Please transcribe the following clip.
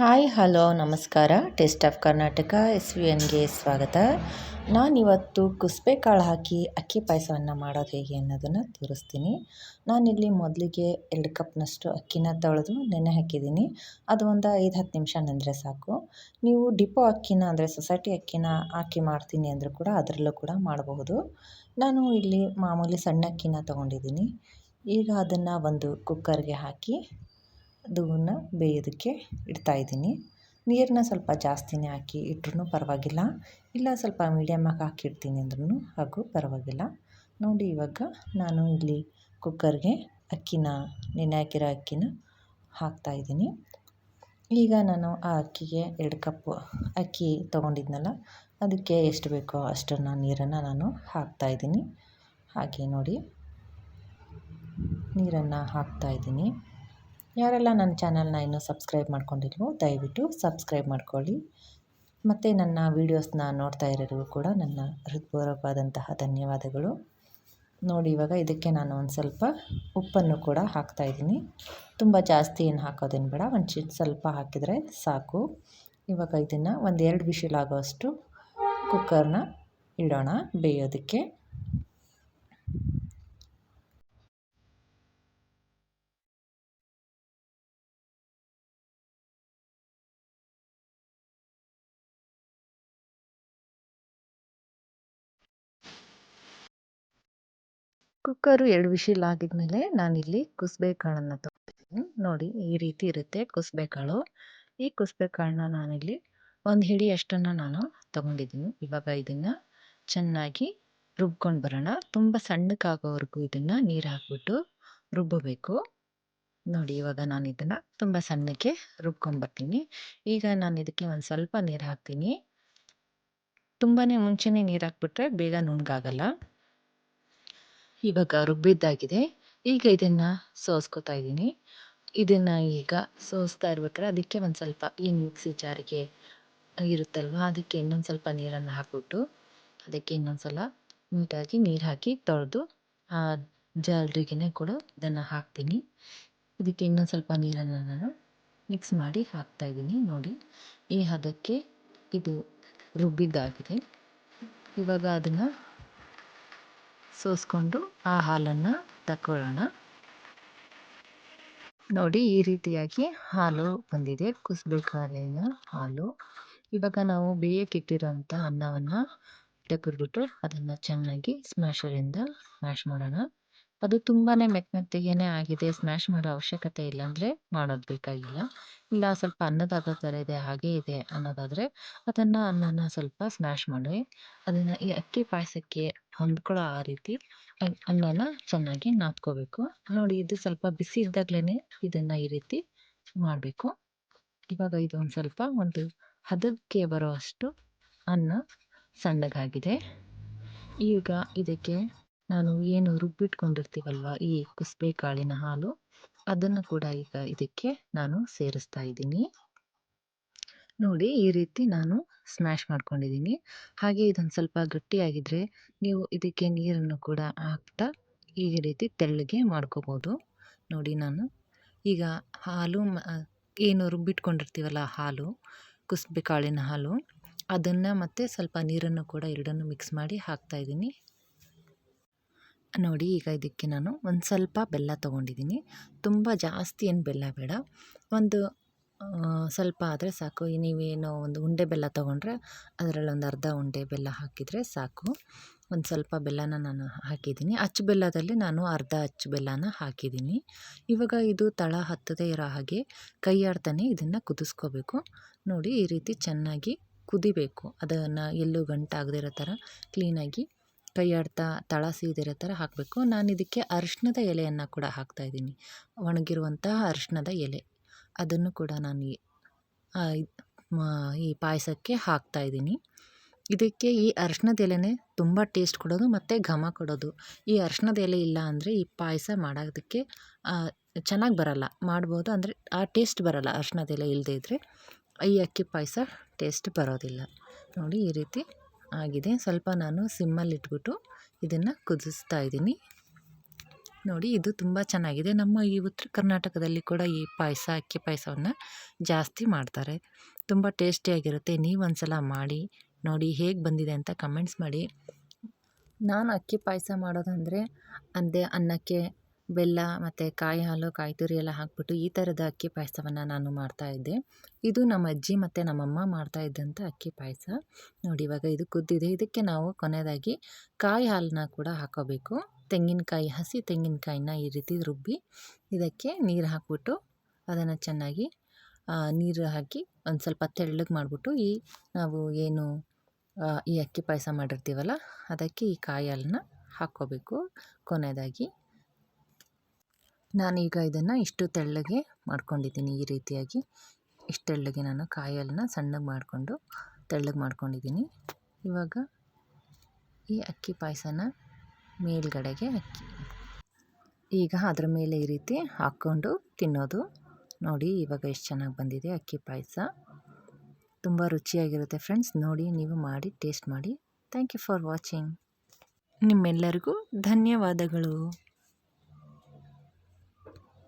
Hi, hello, ನಮಸ್ಕಾರ. Taste of Karnataka, S V ಎನ್ಗೆ ಸ್ವಾಗತ. ನಾನಿವತ್ತು ಕಾಳು ಹಾಕಿ ಅಕ್ಕಿ ಪಾಯಸವನ್ನು ಮಾಡೋದು ಹೇಗೆ ಅನ್ನೋದನ್ನು ತೋರಿಸ್ತೀನಿ. ನಾನಿಲ್ಲಿ ಮೊದಲಿಗೆ ಎರಡು ಕಪ್ನಷ್ಟು ಅಕ್ಕಿನ ತೊಳೆದು ನೆನೆ ಹಾಕಿದ್ದೀನಿ. ಅದು ಒಂದು ಐದು, ಹತ್ತು ನಿಮಿಷ ನೆಂದರೆ ಸಾಕು. ನೀವು ಡಿಪೋ ಅಕ್ಕಿನ, ಅಂದರೆ ಸೊಸೈಟಿ ಅಕ್ಕಿನ ಹಾಕಿ ಮಾಡ್ತೀನಿ ಅಂದರೂ ಕೂಡ ಅದರಲ್ಲೂ ಕೂಡ ಮಾಡಬಹುದು. ನಾನು ಇಲ್ಲಿ ಮಾಮೂಲಿ ಸಣ್ಣ ಅಕ್ಕಿನ ತೊಗೊಂಡಿದ್ದೀನಿ. ಈಗ ಅದನ್ನು ಒಂದು ಕುಕ್ಕರ್ಗೆ ಹಾಕಿ ಅದನ್ನು ಬೇಯೋದಕ್ಕೆ ಇಡ್ತಾಯಿದ್ದೀನಿ ನೀರನ್ನ ಸ್ವಲ್ಪ ಜಾಸ್ತಿನೇ ಹಾಕಿ ಇಟ್ರೂ ಪರವಾಗಿಲ್ಲ. ಇಲ್ಲ ಸ್ವಲ್ಪ ಮೀಡಿಯಮ್ಮಾಗಿ ಹಾಕಿಡ್ತೀನಿ ಅಂದ್ರೂ ಹಾಗೂ ಪರವಾಗಿಲ್ಲ. ನೋಡಿ ಇವಾಗ ನಾನು ಇಲ್ಲಿ ಕುಕ್ಕರ್ಗೆ ಅಕ್ಕಿನ, ನೆನೆ ಹಾಕಿರೋ ಅಕ್ಕಿನ ಹಾಕ್ತಾಯಿದ್ದೀನಿ ಈಗ ನಾನು ಆ ಅಕ್ಕಿಗೆ ಎರಡು ಕಪ್ಪು ಅಕ್ಕಿ ತೊಗೊಂಡಿದ್ನಲ್ಲ, ಅದಕ್ಕೆ ಎಷ್ಟು ಬೇಕೋ ಅಷ್ಟನ್ನು ನೀರನ್ನು ನಾನು ಹಾಕ್ತಾಯಿದ್ದೀನಿ ಹಾಗೆ ನೋಡಿ. ನೀರನ್ನು ಹಾಕ್ತಾಯಿದ್ದೀನಿ ಯಾರೆಲ್ಲ ನನ್ನ ಚಾನಲ್ನ ಇನ್ನೂ ಸಬ್ಸ್ಕ್ರೈಬ್ ಮಾಡ್ಕೊಂಡಿಲ್ವೋ, ದಯವಿಟ್ಟು ಸಬ್ಸ್ಕ್ರೈಬ್ ಮಾಡ್ಕೊಳ್ಳಿ. ಮತ್ತು ನನ್ನ ವೀಡಿಯೋಸ್ನ ನೋಡ್ತಾ ಇರೋರಿಗೂ ಕೂಡ ನನ್ನ ಹೃತ್ಪೂರ್ವಕವಾದಂತಹ ಧನ್ಯವಾದಗಳು. ನೋಡಿ, ಇವಾಗ ಇದಕ್ಕೆ ನಾನು ಒಂದು ಸ್ವಲ್ಪ ಉಪ್ಪನ್ನು ಕೂಡ ಹಾಕ್ತಾಯಿದ್ದೀನಿ ತುಂಬ ಜಾಸ್ತಿ ಏನು ಹಾಕೋದೇನು ಬೇಡ ಒಂದು ಸ್ವಲ್ಪ ಹಾಕಿದರೆ ಸಾಕು. ಇವಾಗ ಇದನ್ನು ಒಂದು ಎರಡು ವಿಷಿಲ್ ಕುಕ್ಕರ್ನ ಇಡೋಣ, ಬೇಯೋದಕ್ಕೆ. ಕುಕ್ಕರು ಎರಡು ವಿಶಿಲ್ ಆಗಿದ್ಮೇಲೆ ನಾನಿಲ್ಲಿ ಇಲ್ಲಿ ಕಾಳನ್ನು ತೊಗೊಂಡಿದ್ದೀನಿ ನೋಡಿ, ಈ ರೀತಿ ಇರುತ್ತೆ ಕುಸಬೆಕಾಳು. ಈ ಕುಸ್ಬೆ ಕಾಳನ್ನ ನಾನಿಲ್ಲಿ ಒಂದು ಹಿಡಿ ಅಷ್ಟನ್ನು ನಾನು ತೊಗೊಂಡಿದ್ದೀನಿ. ಇವಾಗ ಇದನ್ನು ಚೆನ್ನಾಗಿ ರುಬ್ಕೊಂಡು ಬರೋಣ. ತುಂಬ ಸಣ್ಣಕ್ಕಾಗೋವರೆಗೂ ಇದನ್ನು ನೀರು ಹಾಕ್ಬಿಟ್ಟು ರುಬ್ಬಬೇಕು. ನೋಡಿ, ಇವಾಗ ನಾನು ಇದನ್ನು ತುಂಬ ಸಣ್ಣಕ್ಕೆ ರುಬ್ಕೊಂಡ್ಬರ್ತೀನಿ ಈಗ ನಾನು ಇದಕ್ಕೆ ಒಂದು ಸ್ವಲ್ಪ ನೀರು ಹಾಕ್ತೀನಿ. ತುಂಬಾ ಮುಂಚೆನೇ ನೀರು ಹಾಕ್ಬಿಟ್ರೆ ಬೇಗ ನುಣ್ಣಗಾಗಲ್ಲ ಇವಾಗ ರುಬ್ಬಿದ್ದಾಗಿದೆ. ಈಗ ಇದನ್ನು ಸೋಸ್ಕೊತಾ ಇದ್ದೀನಿ. ಇದನ್ನು ಈಗ ಸೋಸ್ತಾ ಇರ್ಬೇಕಾದ್ರೆ ಅದಕ್ಕೆ ಒಂದು ಸ್ವಲ್ಪ ಈ ಮಿಕ್ಸಿ ಜಾರಿಗೆ ಇರುತ್ತಲ್ವ, ಅದಕ್ಕೆ ಇನ್ನೊಂದು ಸ್ವಲ್ಪ ನೀರನ್ನು ಹಾಕಿಬಿಟ್ಟು ಅದಕ್ಕೆ ಇನ್ನೊಂದು ಸಲ ನೀಟಾಗಿ ನೀರು ಹಾಕಿ ತೊಳೆದು ಆ ಜಾಲ್ರಿಗೆನೆ ಕೂಡ ಇದನ್ನು ಹಾಕ್ತೀನಿ. ಇದಕ್ಕೆ ಇನ್ನೊಂದು ಸ್ವಲ್ಪ ನೀರನ್ನು ನಾನು ಮಿಕ್ಸ್ ಮಾಡಿ ಹಾಕ್ತಾಯಿದ್ದೀನಿ ನೋಡಿ. ಈ ಹದಕ್ಕೆ ಇದು ರುಬ್ಬಿದ್ದಾಗಿದೆ. ಇವಾಗ ಅದನ್ನು ಸೋಸ್ಕೊಂಡು ಆ ಹಾಲನ್ನು ತಗೊಳ್ಳೋಣ ನೋಡಿ, ಈ ರೀತಿಯಾಗಿ ಹಾಲು ಬಂದಿದೆ. ಕುಸಬೇಕಾಲಿನ ಹಾಲು. ಇವಾಗ ನಾವು ಬೇಯಕ್ಕಿಟ್ಟಿರೋಂಥ ಅನ್ನವನ್ನು ತೆಗೆದ್ಬಿಟ್ಟು ಅದನ್ನು ಚೆನ್ನಾಗಿ ಸ್ಮ್ಯಾಶರಿಂದ ಸ್ಮ್ಯಾಶ್ ಮಾಡೋಣ. ಅದು ತುಂಬಾ ಮೆತ್ತಗೆನೇ ಆಗಿದೆ. ಸ್ಮ್ಯಾಶ್ ಮಾಡೋ ಅವಶ್ಯಕತೆ ಇಲ್ಲ ಅಂದರೆ ಮಾಡೋದು ಬೇಕಾಗಿಲ್ಲ. ಇಲ್ಲ, ಸ್ವಲ್ಪ ಅನ್ನದಾದ ಥರ ಇದೆ, ಹಾಗೇ ಇದೆ ಅನ್ನೋದಾದರೆ ಅದನ್ನು ಅನ್ನನ ಸ್ವಲ್ಪ ಸ್ಮ್ಯಾಶ್ ಮಾಡಿ, ಅದನ್ನು ಈ ಅಕ್ಕಿ ಪಾಯಸಕ್ಕೆ ಹೊಂದ್ಕೊಳ್ಳೋ ಆ ರೀತಿ ಅನ್ನನ ಚೆನ್ನಾಗಿ ನಾದ್ಕೋಬೇಕು. ನೋಡಿ ಇದು ಸ್ವಲ್ಪ ಬಿಸಿ ಇದ್ದಾಗಲೇ ಇದನ್ನು ಈ ರೀತಿ ಮಾಡಬೇಕು. ಇವಾಗ ಇದು ಒಂದು ಸ್ವಲ್ಪ ಒಂದು ಹದಕ್ಕೆ ಬರೋ ಅಷ್ಟು ಅನ್ನ ಸಣ್ಣಗಾಗಿದೆ. ಈಗ ಇದಕ್ಕೆ ನಾನು ಏನು ರುಬ್ಬಿಟ್ಕೊಂಡಿರ್ತೀವಲ್ವ ಈ ಕುಸ್ಬೆ ಕಾಳಿನ ಹಾಲು, ಅದನ್ನು ಕೂಡ ಈಗ ಇದಕ್ಕೆ ನಾನು ಸೇರಿಸ್ತಾ ಇದ್ದೀನಿ. ನೋಡಿ ಈ ರೀತಿ ನಾನು ಸ್ಮ್ಯಾಶ್ ಮಾಡ್ಕೊಂಡಿದ್ದೀನಿ. ಹಾಗೆ ಇದೊಂದು ಸ್ವಲ್ಪ ಗಟ್ಟಿಯಾಗಿದ್ದರೆ ನೀವು ಇದಕ್ಕೆ ನೀರನ್ನು ಕೂಡ ಹಾಕ್ತಾ ಈ ರೀತಿ ತೆಳ್ಳಗೆ ಮಾಡ್ಕೋಬೋದು. ನೋಡಿ ನಾನು ಈಗ ಹಾಲು ಏನು ರುಬ್ಬಿಟ್ಕೊಂಡಿರ್ತೀವಲ್ಲ ಹಾಲು, ಕುಸ್ಬೆ ಕಾಳಿನ ಹಾಲು, ಅದನ್ನು ಮತ್ತು ಸ್ವಲ್ಪ ನೀರನ್ನು ಕೂಡ ಎರಡನ್ನು ಮಿಕ್ಸ್ ಮಾಡಿ ಹಾಕ್ತಾಯಿದ್ದೀನಿ ನೋಡಿ ಈಗ ಇದಕ್ಕೆ ನಾನು ಒಂದು ಸ್ವಲ್ಪ ಬೆಲ್ಲ ತೊಗೊಂಡಿದ್ದೀನಿ. ತುಂಬ ಜಾಸ್ತಿ ಏನು ಬೆಲ್ಲ ಬೇಡ, ಒಂದು ಸ್ವಲ್ಪ ಆದರೆ ಸಾಕು. ನೀವೇನು ಒಂದು ಉಂಡೆ ಬೆಲ್ಲ ತೊಗೊಂಡ್ರೆ ಅದರಲ್ಲಿ ಒಂದು ಅರ್ಧ ಉಂಡೆ ಬೆಲ್ಲ ಹಾಕಿದರೆ ಸಾಕು. ಒಂದು ಸ್ವಲ್ಪ ಬೆಲ್ಲನ ನಾನು ಹಾಕಿದ್ದೀನಿ. ಅಚ್ಚು ಬೆಲ್ಲದಲ್ಲಿ ನಾನು ಅರ್ಧ ಅಚ್ಚು ಬೆಲ್ಲನ ಹಾಕಿದ್ದೀನಿ. ಇವಾಗ ಇದು ತಳ ಹತ್ತದೇ ಇರೋ ಹಾಗೆ ಕೈ ಆಡ್ತಾನೆ ಇದನ್ನು ಕುದಿಸ್ಕೋಬೇಕು. ನೋಡಿ ಈ ರೀತಿ ಚೆನ್ನಾಗಿ ಕುದಿಬೇಕು. ಅದನ್ನು ಎಲ್ಲೂ ಗಂಟಾಗದಿರೋ ಥರ ಕ್ಲೀನಾಗಿ ಕೈ ಆಡ್ತಾ ತಳ ಸೀದಿರೋ ಥರ ಹಾಕಬೇಕು. ನಾನು ಇದಕ್ಕೆ ಅರಿಶಿಣದ ಎಲೆಯನ್ನು ಕೂಡ ಹಾಕ್ತಾಯಿದ್ದೀನಿ ಒಣಗಿರುವಂತಹ ಅರಿಶಿಣದ ಎಲೆ. ಅದನ್ನು ಕೂಡ ನಾನು ಈ ಪಾಯಸಕ್ಕೆ ಹಾಕ್ತಾಯಿದ್ದೀನಿ ಇದಕ್ಕೆ ಈ ಅರಿಶಿಣದ ಎಲೆನೇ ತುಂಬ ಟೇಸ್ಟ್ ಕೊಡೋದು ಮತ್ತು ಘಮ ಕೊಡೋದು. ಈ ಅರಿಶಿಣದ ಎಲೆ ಇಲ್ಲ ಅಂದರೆ ಈ ಪಾಯಸ ಮಾಡೋದಕ್ಕೆ ಚೆನ್ನಾಗಿ ಬರಲ್ಲ. ಮಾಡ್ಬೋದು ಅಂದರೆ ಆ ಟೇಸ್ಟ್ ಬರಲ್ಲ ಅರಿಶಿಣದ ಎಲೆ ಇಲ್ಲದೇ ಇದ್ದರೆ ಈ ಅಕ್ಕಿ ಪಾಯಸ ಟೇಸ್ಟ್ ಬರೋದಿಲ್ಲ. ನೋಡಿ ಈ ರೀತಿ ಆಗಿದೆ. ಸ್ವಲ್ಪ ನಾನು ಸಿಮ್ಮಲ್ಲಿಟ್ಬಿಟ್ಟು ಇದನ್ನು ಕುದಿಸ್ತಾ ಇದ್ದೀನಿ. ನೋಡಿ ಇದು ತುಂಬ ಚೆನ್ನಾಗಿದೆ. ನಮ್ಮ ಈ ಉತ್ತರ ಕರ್ನಾಟಕದಲ್ಲಿ ಕೂಡ ಈ ಪಾಯಸ, ಅಕ್ಕಿ ಪಾಯಸವನ್ನು ಜಾಸ್ತಿ ಮಾಡ್ತಾರೆ. ತುಂಬ ಟೇಸ್ಟಿಯಾಗಿರುತ್ತೆ. ನೀವು ಒಂದ್ಸಲ ಮಾಡಿ, ನೋಡಿ ಹೇಗೆ ಬಂದಿದೆ ಅಂತ ಕಮೆಂಟ್ಸ್ ಮಾಡಿ. ನಾನು ಅಕ್ಕಿ ಪಾಯಸ ಮಾಡೋದಂದರೆ ಅಂದೇ ಅನ್ನಕ್ಕೆ ಬೆಲ್ಲ ಮತ್ತು ಕಾಯಿ ಹಾಲು, ಕಾಯಿ ತುರಿ ಎಲ್ಲ ಹಾಕ್ಬಿಟ್ಟು ಈ ಥರದ ಅಕ್ಕಿ ಪಾಯಸವನ್ನು ನಾನು ಮಾಡ್ತಾಯಿದ್ದೆ ಇದು ನಮ್ಮ ಅಜ್ಜಿ ಮತ್ತು ನಮ್ಮಮ್ಮ ಮಾಡ್ತಾ ಇದ್ದಂಥ ಅಕ್ಕಿ ಪಾಯಸ. ನೋಡಿ ಇವಾಗ ಇದು ಕುದ್ದಿದೆ. ಇದಕ್ಕೆ ನಾವು ಕೊನೆಯದಾಗಿ ಕಾಯಿ ಹಾಲನ್ನ ಕೂಡ ಹಾಕೋಬೇಕು. ತೆಂಗಿನಕಾಯಿ, ಹಸಿ ತೆಂಗಿನಕಾಯಿನ ಈ ರೀತಿ ರುಬ್ಬಿ ಇದಕ್ಕೆ ನೀರು ಹಾಕ್ಬಿಟ್ಟು ಅದನ್ನು ಚೆನ್ನಾಗಿ ನೀರು ಹಾಕಿ ಒಂದು ಸ್ವಲ್ಪ ತೆಳ್ಳಗೆ ಮಾಡಿಬಿಟ್ಟು ಈ ನಾವು ಏನು ಈ ಅಕ್ಕಿ ಪಾಯಸ ಮಾಡಿರ್ತೀವಲ್ಲ ಅದಕ್ಕೆ ಈ ಕಾಯಿ ಹಾಲನ್ನ ಹಾಕ್ಕೋಬೇಕು ಕೊನೆಯದಾಗಿ. ನಾನೀಗ ಇದನ್ನು ಇಷ್ಟು ತೆಳ್ಳಗೆ ಮಾಡ್ಕೊಂಡಿದ್ದೀನಿ ಈ ರೀತಿಯಾಗಿ. ಇಷ್ಟು ತೆಳ್ಳಗೆ ನಾನು ಕಾಯಿ ಹಾಲನ್ನ ಸಣ್ಣಗೆ ಮಾಡಿಕೊಂಡು ತೆಳ್ಳಗೆ ಮಾಡ್ಕೊಂಡಿದ್ದೀನಿ. ಇವಾಗ ಈ ಅಕ್ಕಿ ಪಾಯಸನ ಮೇಲ್ಗಡೆಗೆ ಅಕ್ಕಿ. ಈಗ ಅದರ ಮೇಲೆ ಈ ರೀತಿ ಹಾಕ್ಕೊಂಡು ತಿನ್ನೋದು. ನೋಡಿ, ಇವಾಗ ಎಷ್ಟು ಚೆನ್ನಾಗಿ ಬಂದಿದೆ ಅಕ್ಕಿ ಪಾಯಸ. ತುಂಬ ರುಚಿಯಾಗಿರುತ್ತೆ ಫ್ರೆಂಡ್ಸ್. ನೋಡಿ, ನೀವು ಮಾಡಿ, ಟೇಸ್ಟ್ ಮಾಡಿ. Thank you for watching. ನಿಮ್ಮೆಲ್ಲರಿಗೂ ಧನ್ಯವಾದಗಳು.